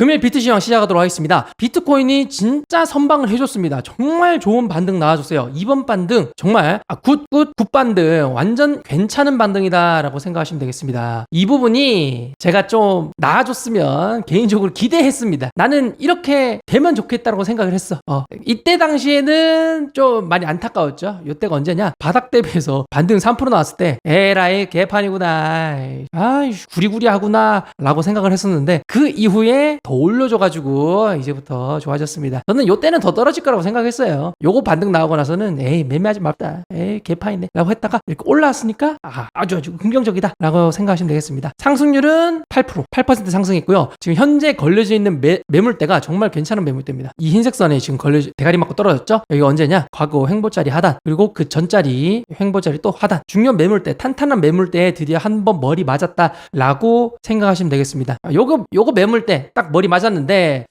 금일 비트 시황 시작하도록 하겠습니다. 비트코인이 진짜 선방을 해줬습니다. 정말 좋은 반등 나와줬어요. 이번 반등 정말 아, 굿굿 굿 반등 완전 괜찮은 반등이다라고 생각하시면 되겠습니다. 이 부분이 제가 좀 나아졌으면 개인적으로 기대했습니다. 나는 이렇게 되면 좋겠다라고 생각을 했어. 어, 이때 당시에는 좀 많이 안타까웠죠. 이때가 언제냐? 바닥 대비해서 반등 3% 나왔을 때 에라이 개판이구나. 아이 구리구리하구나 라고 생각을 했었는데 그 이후에 더 올려줘가지고 이제부터 좋아졌습니다. 저는 요 때는 더 떨어질 거라고 생각했어요. 요거 반등 나오고 나서는 에이 매매하지 말다. 에이 개판이네 라고 했다가 이렇게 올라왔으니까 아, 아주 아주 긍정적이다 라고 생각하시면 되겠습니다. 상승률은 8% 8% 상승했고요. 지금 현재 걸려져 있는 매, 매물대가 정말 괜찮은 매물대입니다. 이 흰색 선에 지금 걸려 대가리 맞고 떨어졌죠? 여기 언제냐? 과거 횡보짜리 하단 그리고 그 전짜리 횡보짜리 또 하단 중요한 매물대 탄탄한 매물대에 드디어 한 번 머리 맞았다라고 생각하시면 되겠습니다. 아, 요거 요거 매물대 딱 머리 맞았는데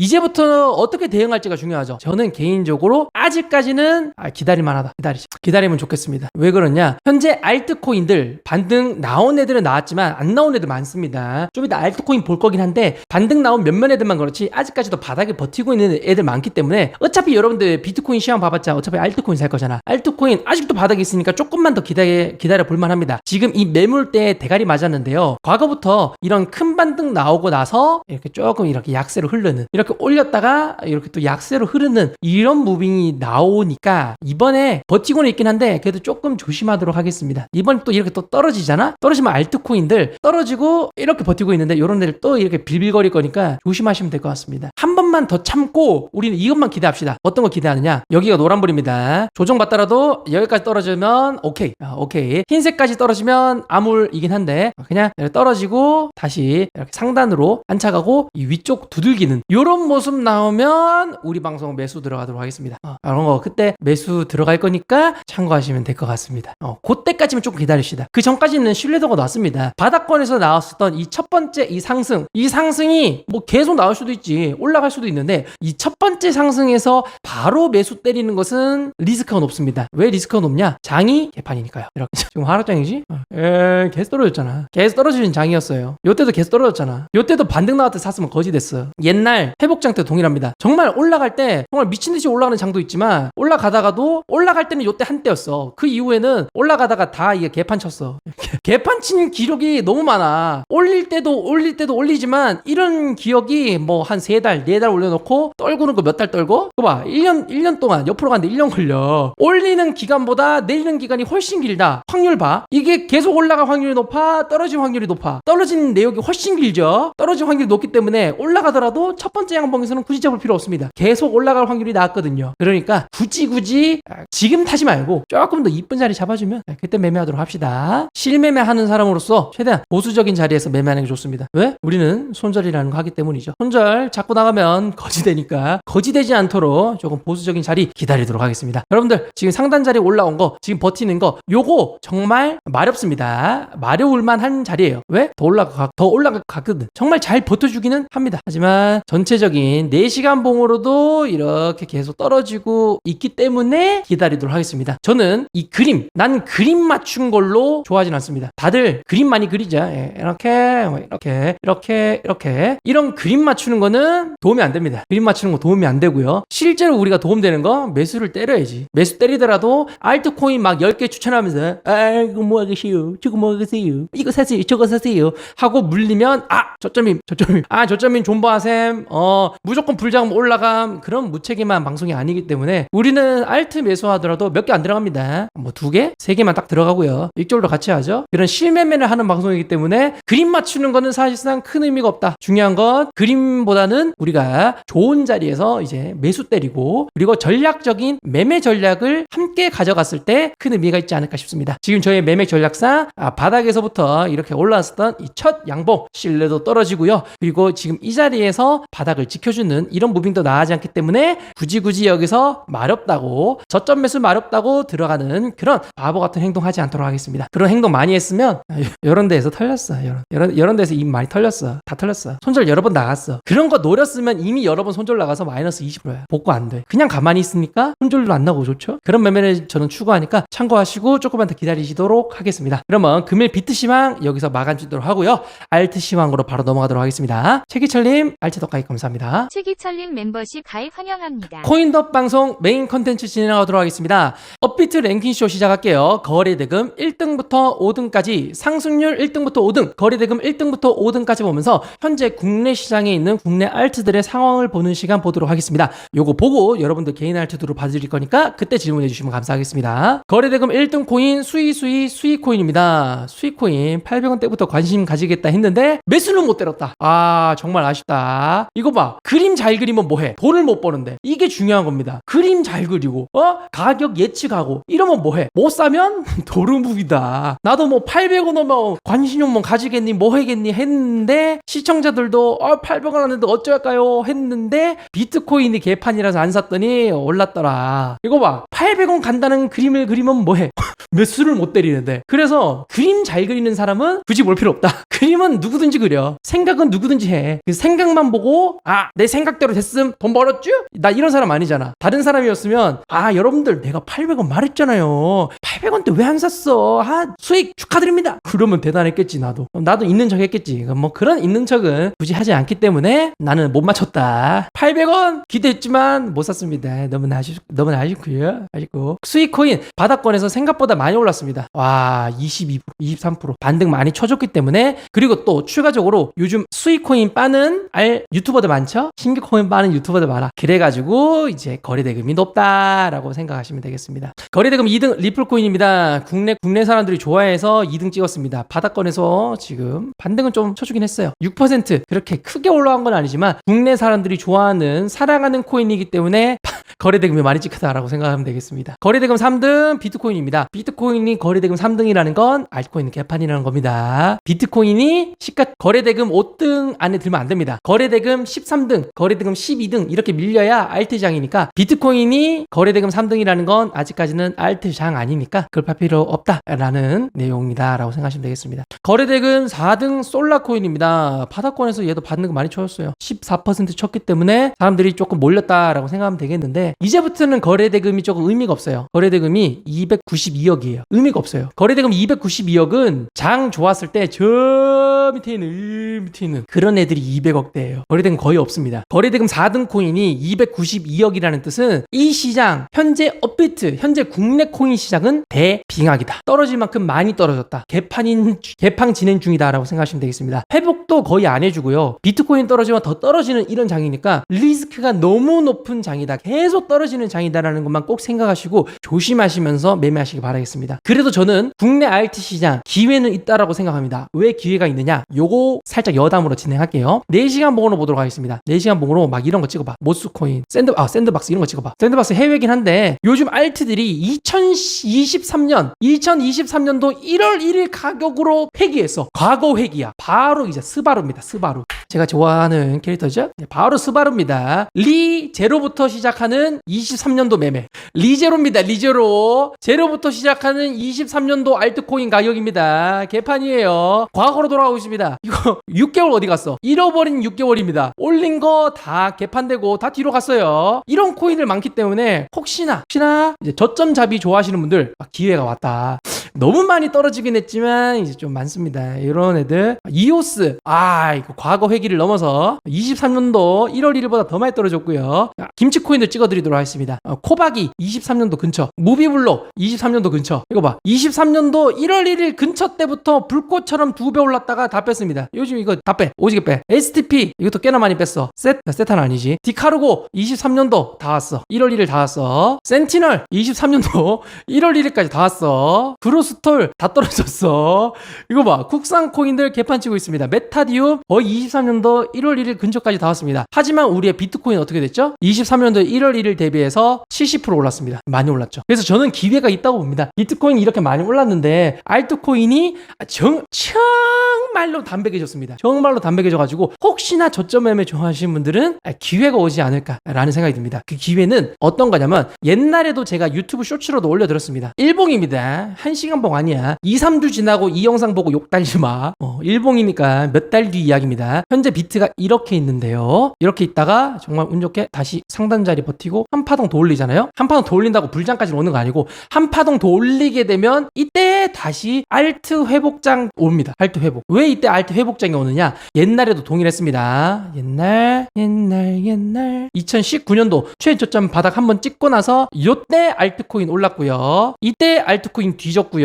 이제부터 어떻게 대응할지가 중요하죠. 저는 개인적으로 아직까지는 아, 기다릴만 하다. 기다리자. 기다리면 좋겠습니다. 왜 그러냐? 현재 알트코인들 반등 나온 애들은 나왔지만 안 나온 애들 많습니다. 좀 이따 알트코인 볼 거긴 한데 반등 나온 몇몇 애들만 그렇지 아직까지도 바닥에 버티고 있는 애들 많기 때문에 어차피 여러분들 비트코인 시황 봐봤자 어차피 알트코인 살 거잖아. 알트코인 아직도 바닥에 있으니까 조금만 더 기다려 기다려 볼만 합니다. 지금 이 매물대에 대가리 맞았는데요. 과거부터 이런 큰 반등 나오고 나서 이렇게 조금 이렇게 약세로 흐르는 이렇게 올렸다가 이렇게 또 약세로 흐르는 이런 무빙이 나오니까 이번에 버티고는 있긴 한데 그래도 조금 조심하도록 하겠습니다. 이번에 또 이렇게 또 떨어지잖아? 떨어지면 알트코인들 떨어지고 이렇게 버티고 있는데 이런 애들 또 이렇게 빌빌거릴 거니까 조심하시면 될 것 같습니다. 한 번만 더 참고 우리는 이것만 기대합시다. 어떤 거 기대하느냐? 여기가 노란불입니다. 조정받더라도 여기까지 떨어지면 오케이. 아, 오케이. 흰색까지 떨어지면 암울이긴 한데 그냥 이렇게 떨어지고 다시 이렇게 상단으로 안착하고 이 위쪽 두들기는 이런 모습 나오면 우리 방송 매수 들어가도록 하겠습니다. 어, 그런 거 그때 매수 들어갈 거니까 참고하시면 될 것 같습니다. 어, 그때까지만 조금 기다리시다. 그 전까지는 신뢰도가 낮습니다. 바닥권에서 나왔었던 이 첫 번째 이 상승, 이 상승이 뭐 계속 나올 수도 있지 올라갈 수도 있는데 이 첫 번째 상승에서 바로 매수 때리는 것은 리스크가 높습니다. 왜 리스크가 높냐? 장이 개판이니까요. 이렇게 지금 하락장이지? 어, 에 계속 떨어졌잖아. 계속 떨어지는 장이었어요. 요때도 계속 떨어졌잖아. 요때도 반등 나왔을 때 샀으면 거지 됐어. 옛날 회복장 때 동일합니다. 정말 올라갈 때 정말 미친 듯이 올라가는 장도 있지만 올라가다가도 올라갈 때는 요때 한때였어. 그 이후에는 올라가다가 다 이게 개판 쳤어. 개판 친 기록이 너무 많아. 올릴 때도 올릴 때도 올리지만 이런 기억이 뭐 한 세 달, 네 달 올려놓고 떨구는 거 몇 달 떨고? 그거 봐. 1년, 1년 동안 옆으로 가는데 1년 걸려. 올리는 기간보다 내리는 기간이 훨씬 길다. 확률 봐. 이게 계속 올라갈 확률이 높아? 떨어질 확률이 높아? 떨어지는 내역이 훨씬 길죠? 떨어질 확률이 높기 때문에 올라가더라도 첫 번째 양봉에서는 굳이 잡을 필요 없습니다. 계속 올라갈 확률이 낮거든요. 그러니까 굳이 굳이 지금 타지 말고 조금 더 이쁜 자리 잡아주면 그때 매매하도록 합시다. 실매매 하는 사람으로서 최대한 보수적인 자리에서 매매하는 게 좋습니다. 왜? 우리는 손절이라는 거 하기 때문이죠. 손절 잡고 나가면 거지 되니까 거지 되지 않도록 조금 보수적인 자리 기다리도록 하겠습니다. 여러분들 지금 상단 자리 올라온 거 지금 버티는 거 요거 정말 마렵습니다. 마려울 만한 자리예요. 왜? 더 올라가 더 올라가거든. 정말 잘 버텨주기는 합니다. 하지만 전체 적인 4시간 봉으로도 이렇게 계속 떨어지고 있기 때문에 기다리도록 하겠습니다. 저는 이 그림, 난 그림 맞춘 걸로 좋아하진 않습니다. 다들 그림 많이 그리죠. 예, 이렇게, 이렇게, 이렇게, 이렇게. 이런 그림 맞추는 거는 도움이 안 됩니다. 그림 맞추는 거 도움이 안 되고요. 실제로 우리가 도움되는 거 매수를 때려야지. 매수 때리더라도 알트코인 막 10개 추천하면서 아이고 뭐 하겠어요. 저거 뭐 하겠어요. 이거 사세요. 저거 사세요. 하고 물리면 아 저점임 저점임 아 저점임 존버하셈 어 무조건 불장음 올라감 그런 무책임한 방송이 아니기 때문에 우리는 알트 매수하더라도 몇 개 안 들어갑니다. 뭐 두 개, 세 개만 딱 들어가고요. 일절로 같이 하죠. 그런 실매매를 하는 방송이기 때문에 그림 맞추는 거는 사실상 큰 의미가 없다. 중요한 건 그림보다는 우리가 좋은 자리에서 이제 매수 때리고 그리고 전략적인 매매 전략을 함께 가져갔을 때 큰 의미가 있지 않을까 싶습니다. 지금 저의 매매 전략상 아, 바닥에서부터 이렇게 올라왔었던 이 첫 양봉 신뢰도 떨어지고요. 그리고 지금 이 자리에서 바닥을 계약을 지켜주는 이런 무빙도 나하지 않기 때문에 굳이 굳이 여기서 마렵다고 저점 매수 마렵다고 들어가는 그런 바보 같은 행동하지 않도록 하겠습니다. 그런 행동 많이 했으면 아, 이런 데에서 털렸어. 이런 이런 이런 데서 이미 많이 털렸어. 다 털렸어. 손절 여러 번 나갔어. 그런 거 노렸으면 이미 여러 번 손절 나가서 마이너스 20%야. 복구 안 돼. 그냥 가만히 있으니까 손절도 안 나고 좋죠. 그런 매매를 저는 추구하니까 참고하시고 조금만 더 기다리시도록 하겠습니다. 그러면 금일 비트 시황 여기서 마감 짓도록 하고요. 알트 시황으로 바로 넘어가도록 하겠습니다. 최기철님 알트 덕가입 감사합니다. 최기철님 멤버십 가입 환영합니다. 코인덕 방송 메인 컨텐츠 진행하도록 하겠습니다. 업비트 랭킹쇼 시작할게요. 거래대금 1등부터 5등까지 상승률 1등부터 5등, 거래대금 1등부터 5등까지 보면서 현재 국내 시장에 있는 국내 알트들의 상황을 보는 시간 보도록 하겠습니다. 요거 보고 여러분들 개인 알트들로 봐드릴 거니까 그때 질문해 주시면 감사하겠습니다. 거래대금 1등 코인 수이수이 수이코인입니다. 수이코인 800원대부터 관심 가지겠다 했는데 매수는 못 때렸다. 아 정말 아쉽다. 이거 봐. 그림 잘 그리면 뭐해? 돈을 못 버는데 이게 중요한 겁니다. 그림 잘 그리고 어 가격 예측하고 이러면 뭐해? 못 사면 도루묵이다. 나도 뭐 800원 넘어 관심용만 가지겠니 뭐 하겠니 했는데 시청자들도 어 800원 하는데 어쩔까요 했는데 비트코인이 개판이라서 안 샀더니 올랐더라. 이거 봐. 800원 간다는 그림을 그리면 뭐해? 매수를 못 때리는데. 그래서 그림 잘 그리는 사람은 굳이 볼 필요 없다. 그림은 누구든지 그려. 생각은 누구든지 해. 그 생각만 보고 아, 내 생각대로 됐음. 돈 벌었쥬? 나 이런 사람 아니잖아. 다른 사람이었으면 아, 여러분들 내가 800원 말했잖아요. 800원 때왜안 샀어? 아, 수익 축하드립니다. 그러면 대단했겠지, 나도. 나도 있는 척 했겠지. 뭐 그런 있는 척은 굳이 하지 않기 때문에 나는 못 맞췄다. 800원 기대했지만 못 샀습니다. 너무나 아쉽, 너무나 아쉽고요. 아쉽고. 수익 코인 바닥권에서 생각보다 많이 올랐습니다. 와, 22%, 23% 반등 많이 쳐줬기 때문에 그리고 또 추가적으로 요즘 수익 코인 빠는 알 유튜버들 많 죠? 신규 코인 빠는 유튜버들 많아. 그래가지고 이제 거래대금이 높다라고 생각하시면 되겠습니다. 거래대금 2등 리플코인입니다. 국내 국내 사람들이 좋아해서 2등 찍었습니다. 바닥권에서 지금 반등은 좀 쳐주긴 했어요. 6% 그렇게 크게 올라간 건 아니지만 국내 사람들이 좋아하는 사랑하는 코인이기 때문에 거래대금이 많이 찍혔다라고 생각하면 되겠습니다. 거래대금 3등 비트코인입니다. 비트코인이 거래대금 3등이라는 건 알트코인 개판이라는 겁니다. 비트코인이 시가 거래대금 5등 안에 들면 안 됩니다. 거래대금 13등, 거래대금 12등 이렇게 밀려야 알트장이니까 비트코인이 거래대금 3등이라는 건 아직까지는 알트장 아니니까 그걸 팔 필요 없다라는 내용이다라고 생각하시면 되겠습니다. 거래대금 4등 솔라코인입니다. 바닥권에서 얘도 받는 거 많이 쳐줬어요. 14% 쳤기 때문에 사람들이 조금 몰렸다라고 생각하면 되겠는데 이제부터는 거래대금이 조금 의미가 없어요. 거래대금이 292억이에요. 의미가 없어요. 거래대금 292억은 장 좋았을 때 저 밑에 있는 이 밑에 있는 그런 애들이 200억대예요. 거래대금 없습니다. 거래대금 4등 코인이 292억이라는 뜻은 이 시장 현재 업비트 현재 국내 코인 시장은 대빙하기다. 떨어질 만큼 많이 떨어졌다. 개판인 개판 진행 중이다라고 생각하시면 되겠습니다. 회복도 거의 안 해주고요. 비트코인 떨어지면 더 떨어지는 이런 장이니까 리스크가 너무 높은 장이다. 계속 떨어지는 장이다라는 것만 꼭 생각하시고 조심하시면서 매매하시기 바라겠습니다. 그래도 저는 국내 알트 시장 기회는 있다라고 생각합니다. 왜 기회가 있느냐? 요거 살짝 여담으로 진행할게요. 4시간 봉으로 보도록 하겠 습니다. 4시간 봉으로 막 이런 거 찍어봐. 모스코인, 샌드, 아, 샌드박스 이런 거 찍어봐. 샌드박스 해외긴 한데 요즘 알트들이 2023년, 2023년도 1월 1일 가격으로 회귀했어. 과거 회귀야. 바로 이제 스바루입니다. 스바루. 제가 좋아하는 캐릭터죠? 네, 바로 스바루입니다. 리 제로부터 시작하는 23년도 매매. 리 제로입니다. 리 제로. 제로부터 시작하는 23년도 알트코인 가격입니다. 개판이에요. 과거로 돌아가고 있습니다. 이거 6개월 어디 갔어? 잃어버린 6개월입니다. 올린 거 다 개판되고 다 뒤로 갔어요. 이런 코인을 많기 때문에 혹시나 혹시나 이제 저점 잡이 좋아하시는 분들 아, 기회가 왔다. 너무 많이 떨어지긴 했지만 이제 좀 많습니다. 이런 애들 이오스 아 이거 과거 회기를 넘어서 23년도 1월 1일보다 더 많이 떨어졌고요. 아, 김치 코인을 찍어드리도록 하겠습니다. 어, 코박이 23년도 근처, 무비블록 23년도 근처. 이거 봐, 23년도 1월 1일 근처 때부터 불꽃처럼 두 배 올랐다가 다 뺐습니다. 요즘 이거 다 빼, 오지게 빼. STP 이것도 꽤나 많이 뺐어. 셋, 세타는 아니지. 디카르고 23년도 다 왔어. 1월 1일 다 왔어. 센티널 23년도 1월 1일까지 다 왔어. 그러 폴로스톨 다 떨어졌어. 이거 봐. 국산 코인들 개판 치고 있습니다. 메타디움 거의 23년도 1월 1일 근처까지 다 왔습니다. 하지만 우리의 비트코인 어떻게 됐죠? 23년도 1월 1일 대비해서 70% 올랐습니다. 많이 올랐죠. 그래서 저는 기회가 있다고 봅니다. 비트코인이 이렇게 많이 올랐는데 알트코인이 정, 정말로 담백해졌습니다. 정말로 담백해져가지고 혹시나 저점 매매 좋아하시는 분들은 기회가 오지 않을까라는 생각이 듭니다. 그 기회는 어떤 거냐면 옛날에도 제가 유튜브 쇼츠로도 올려드렸습니다. 일봉입니다. 한 시간 봉 아니야. 2, 3주 지나고 이 영상 보고 욕 달지 마. 어, 일봉이니까 몇 달 뒤 이야기입니다. 현재 비트가 이렇게 있는데요. 이렇게 있다가 정말 운 좋게 다시 상단 자리 버티고 한 파동 더 올리잖아요. 한 파동 더 올린다고 불장까지 오는 거 아니고 한 파동 더 올리게 되면 이때 다시 알트 회복장 옵니다. 알트 회복. 왜 이때 알트 회복장이 오느냐? 옛날에도 동일했습니다. 옛날, 옛날, 옛날. 2019년도 최저점 바닥 한번 찍고 나서 이때 알트코인 올랐고요. 이때 알트코인 뒤졌고요.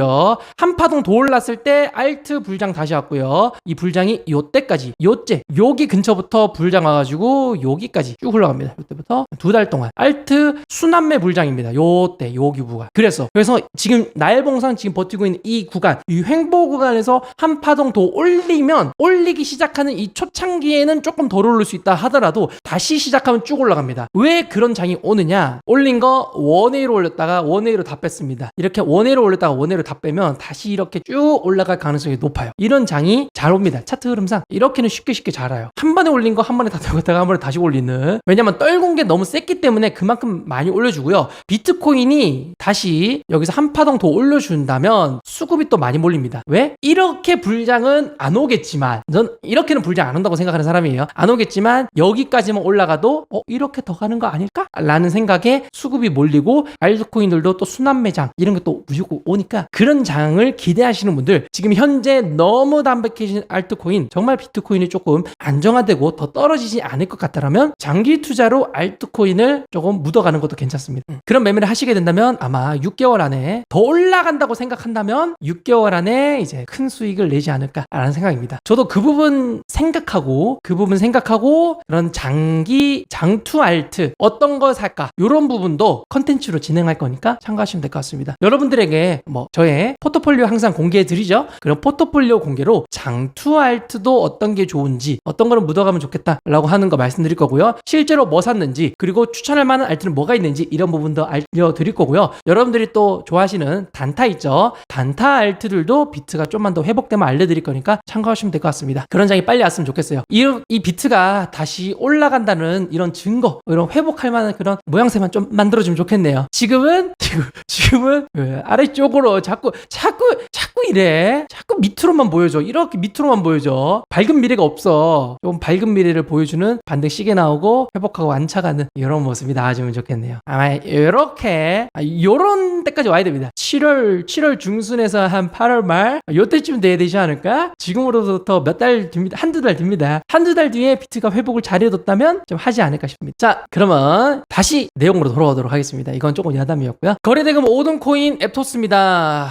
한 파동 더 올랐을 때 알트 불장 다시 왔고요. 이 불장이 요때까지 요째 여기 근처부터 불장 와가지고 여기까지 쭉 흘러갑니다. 이때부터 두 달 동안 알트 순환매 불장입니다. 요때 요 규부가 그래서 그래서 지금 날봉상 지금 버티고 있는 이 구간 이 횡보 구간에서 한 파동 더 올리면 올리기 시작하는 이 초창기에는 조금 덜 오를 수 있다 하더라도 다시 시작하면 쭉 올라갑니다. 왜 그런 장이 오느냐? 올린 거 원웨이로 올렸다가 원웨이로 다 뺐습니다. 이렇게 원웨이로 올렸다가 원웨이로 다 빼면 다시 이렇게 쭉 올라갈 가능성이 높아요. 이런 장이 잘 옵니다. 차트 흐름상 이렇게는 쉽게 쉽게 잘 와요. 한 번에 올린 거 한 번에 다 들어갔다가 한 번에 다시 올리는. 왜냐면 떨군 게 너무 셌기 때문에 그만큼 많이 올려주고요. 비트코인이 다시 여기서 한 파동 더 올려준다면 수급이 또 많이 몰립니다. 왜? 이렇게 불장은 안 오겠지만 전 이렇게는 불장 안 온다고 생각하는 사람이에요. 안 오겠지만 여기까지만 올라가도 어 이렇게 더 가는 거 아닐까? 라는 생각에 수급이 몰리고 알트코인들도 또 순환 매장 이런 것도 무조건 오니까 그런 장을 기대하시는 분들 지금 현재 너무 담백해진 알트코인 정말 비트코인이 조금 안정화되고 더 떨어지지 않을 것 같다라면 장기 투자로 알트코인을 조금 묻어가는 것도 괜찮습니다. 음, 그런 매매를 하시게 된다면 아마 6개월 안에 더 올라간다고 생각한다면 6개월 안에 이제 큰 수익을 내지 않을까라는 생각입니다. 저도 그 부분 생각하고 그 부분 생각하고 그런 장기 장투 알트 어떤 거 살까 이런 부분도 컨텐츠로 진행할 거니까 참고하시면 될 것 같습니다. 여러분들에게 뭐 저의 포트폴리오 항상 공개해 드리죠. 그런 포트폴리오 공개로 장투 알트도 어떤 게 좋은지 어떤 거는 묻어가면 좋겠다라고 하는 거 말씀드릴 거고요. 실제로 뭐 샀는지 그리고 추천할 만한 알트는 뭐가 있는지 이런 부분도 알려드릴 거고요. 여러분들이 또 좋아하시는 단타 있죠. 단타 알트들도 비트가 좀만 더 회복되면 알려드릴 거니까 참고하시면 될 것 같습니다. 그런 장이 빨리 왔으면 좋겠어요. 이, 이 비트가 다시 올라간다는 이런 증거, 이런 회복할 만한 그런 모양새만 좀 만들어주면 좋겠네요. 지금은 지금 지금은 왜 아래쪽으로 자꾸 자꾸 자꾸 이래. 자꾸 밑으로만 보여줘. 이렇게 밑으로만 보여줘. 밝은 미래가 없어. 좀 밝은 미래를 보여주는 반등 시계 나오고 회복하고 안차가는 이런 모습이 나와주면 좋겠네요. 아마 이렇게 이런 때까지 와야 됩니다. 7월 7월 중순에서 한 8월 말 요때쯤 돼야 되지 않을까? 지금으로부터 몇 달 뒤입니다. 한두 달 뒤입니다. 한두 달 뒤에 비트가 회복을 잘해뒀다면 좀 하지 않을까 싶습니다. 자, 그러면 다시 내용으로 돌아오도록 하겠습니다. 이건 조금 야담이었고요. 거래대금 5등 코인 앱토스입니다.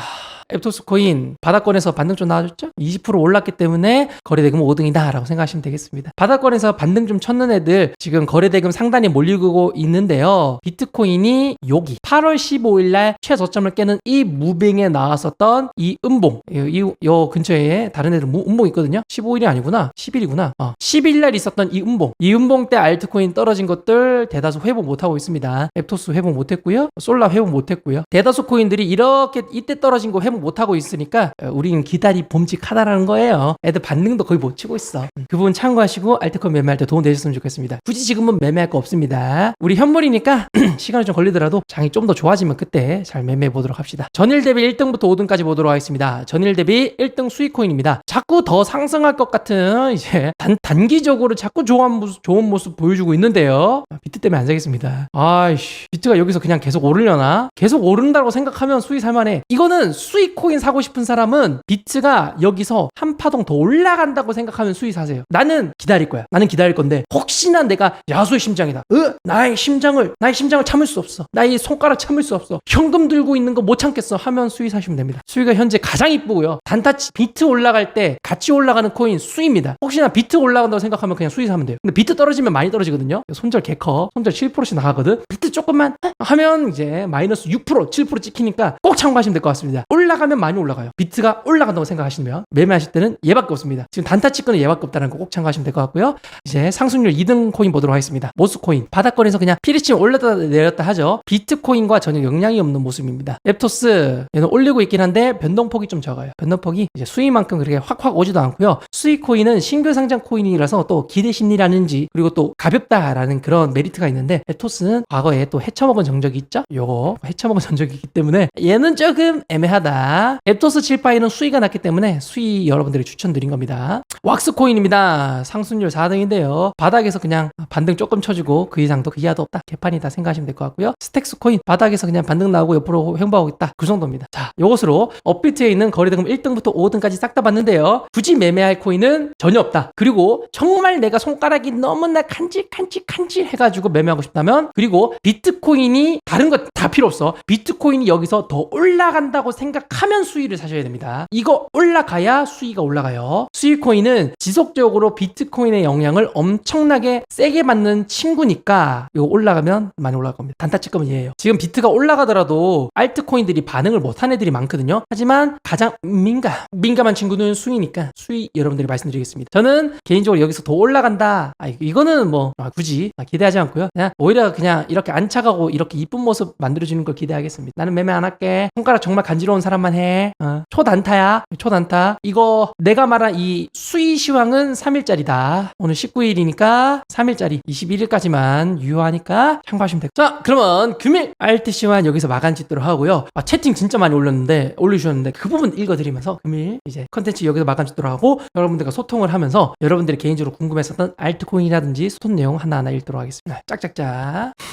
앱토스 코인 바닥권에서 반등 좀 나와줬죠? 20% 올랐기 때문에 거래대금 5등이다 라고 생각하시면 되겠습니다. 바닥권에서 반등 좀 쳤는 애들 지금 거래대금 상단에 몰리고 있는데요. 비트코인이 여기 8월 15일 날 최저점을 깨는 이 무빙에 나왔었던 이 음봉 이, 이, 요 근처에 다른 애들 무, 음봉 있거든요. 15일이 아니구나. 10일이구나. 어, 10일 날 있었던 이 음봉 이 음봉 때 알트코인 떨어진 것들 대다수 회복 못하고 있습니다. 앱토스 회복 못했고요. 솔라 회복 못했고요. 대다수 코인들이 이렇게 이때 떨어진 거 회복 못하고 있으니까 어, 우리는 기다리 봄직하다라는 거예요. 애들 반등도 거의 못 치고 있어. 음, 그 부분 참고하시고 알트코인 매매할 때 도움 되셨으면 좋겠습니다. 굳이 지금은 매매할 거 없습니다. 우리 현물이니까 시간이 좀 걸리더라도 장이 좀 더 좋아지면 그때 잘 매매해 보도록 합시다. 전일 대비 1등부터 5등까지 보도록 하겠습니다. 전일 대비 1등 수익코인입니다. 자꾸 더 상승할 것 같은 이제 단, 단기적으로 자꾸 좋은 모습, 좋은 모습 보여주고 있는데요. 아, 비트 때문에 안 사겠습니다. 아이씨, 비트가 여기서 그냥 계속 오르려나? 계속 오른다고 생각하면 수익 살만해. 이거는 수익 코인 사고 싶은 사람은 비트가 여기서 한 파동 더 올라간다고 생각하면 수익 사세요. 나는 기다릴 거야. 나는 기다릴 건데 혹시나 내가 야수의 심장이다. 으, 나의 심장을 나의 심장을 참을 수 없어. 나의 손가락 참을 수 없어. 현금 들고 있는 거 못 참겠어. 하면 수익 사시면 됩니다. 수익가 현재 가장 이쁘고요. 단타 비트 올라갈 때 같이 올라가는 코인 수입니다. 혹시나 비트 올라간다고 생각하면 그냥 수익 사면 돼요. 근데 비트 떨어지면 많이 떨어지거든요. 손절 개커, 손절 7%씩 나가거든. 조금만 하면 이제 마이너스 6%, 7% 찍히니까 꼭 참고하시면 될 것 같습니다. 올라 올라가면 많이 올라가요. 비트가 올라간다고 생각하시면 매매하실 때는 얘밖에 없습니다. 지금 단타 치권은 얘밖에 없다는 거 꼭 참고하시면 될 것 같고요. 이제 상승률 2등 코인 보도록 하겠습니다. 모스코인 바닥권에서 그냥 피리치면 올렸다 내렸다 하죠. 비트코인과 전혀 영향이 없는 모습입니다. 앱토스 얘는 올리고 있긴 한데 변동폭이 좀 적어요. 변동폭이 이제 수익만큼 그렇게 확확 오지도 않고요. 수익코인은 신규 상장 코인이라서 또 기대 심리라는지 그리고 또 가볍다라는 그런 메리트가 있는데 앱토스는 과거에 또 헤쳐먹은 정적이 있죠. 요거 헤쳐먹은 정적이 있기 때문에 얘는 조금 애매하다. 앱토스 7파이는 수위가 낮기 때문에 수위 여러분들이 추천드린 겁니다. 왁스코인입니다. 상승률 4등인데요. 바닥에서 그냥 반등 조금 쳐주고 그 이상도 그 이하도 없다. 개판이다 생각하시면 될 것 같고요. 스택스 코인 바닥에서 그냥 반등 나오고 옆으로 횡보하고 있다. 그 정도입니다. 자, 요것으로 업비트에 있는 거래대금 1등부터 5등까지 싹 다 봤는데요. 굳이 매매할 코인은 전혀 없다. 그리고 정말 내가 손가락이 너무나 간질간질간질 해가지고 매매하고 싶다면 그리고 비 트코인이 다른 것다 필요 없어. 비트코인이 여기서 더 올라간다고 생각하면 수위를 사셔야 됩니다. 이거 올라가야 수위가 올라가요. 수익코인은 지속적으로 비트코인의 영향을 엄청나게 세게 받는 친구니까 이거 올라가면 많이 올라갈 겁니다. 단타 찍으면 얘예요. 지금 비트가 올라가더라도 알트코인들이 반응을 못한 애들이 많거든요. 하지만 가장 민감 민감한 친구는 수위니까 수위 여러분들이 말씀드리겠습니다. 저는 개인적으로 여기서 더 올라간다. 아 이- 이거는 뭐 아, 굳이 아, 기대하지 않고요. 그냥 오히려 그냥 이렇게 안 차가고 이렇게 이쁜 모습 만들어주는 걸 기대하겠습니다. 나는 매매 안 할게. 손가락 정말 간지러운 사람만 해. 어, 초단타야. 초단타. 이거 내가 말한 이 수위 시황은 3일짜리다. 오늘 19일이니까 3일짜리 21일까지만 유효하니까 참고하시면 돼요. 자, 그러면 금일 시황 여기서 마감 짓도록 하고요. 아, 채팅 진짜 많이 올렸는데 올려주셨는데 그 부분 읽어드리면서 금일 이제 컨텐츠 여기서 마감 짓도록 하고 여러분들과 소통을 하면서 여러분들이 개인적으로 궁금했었던 알트코인이라든지 소통 내용 하나하나 읽도록 하겠습니다. 짝짝짝.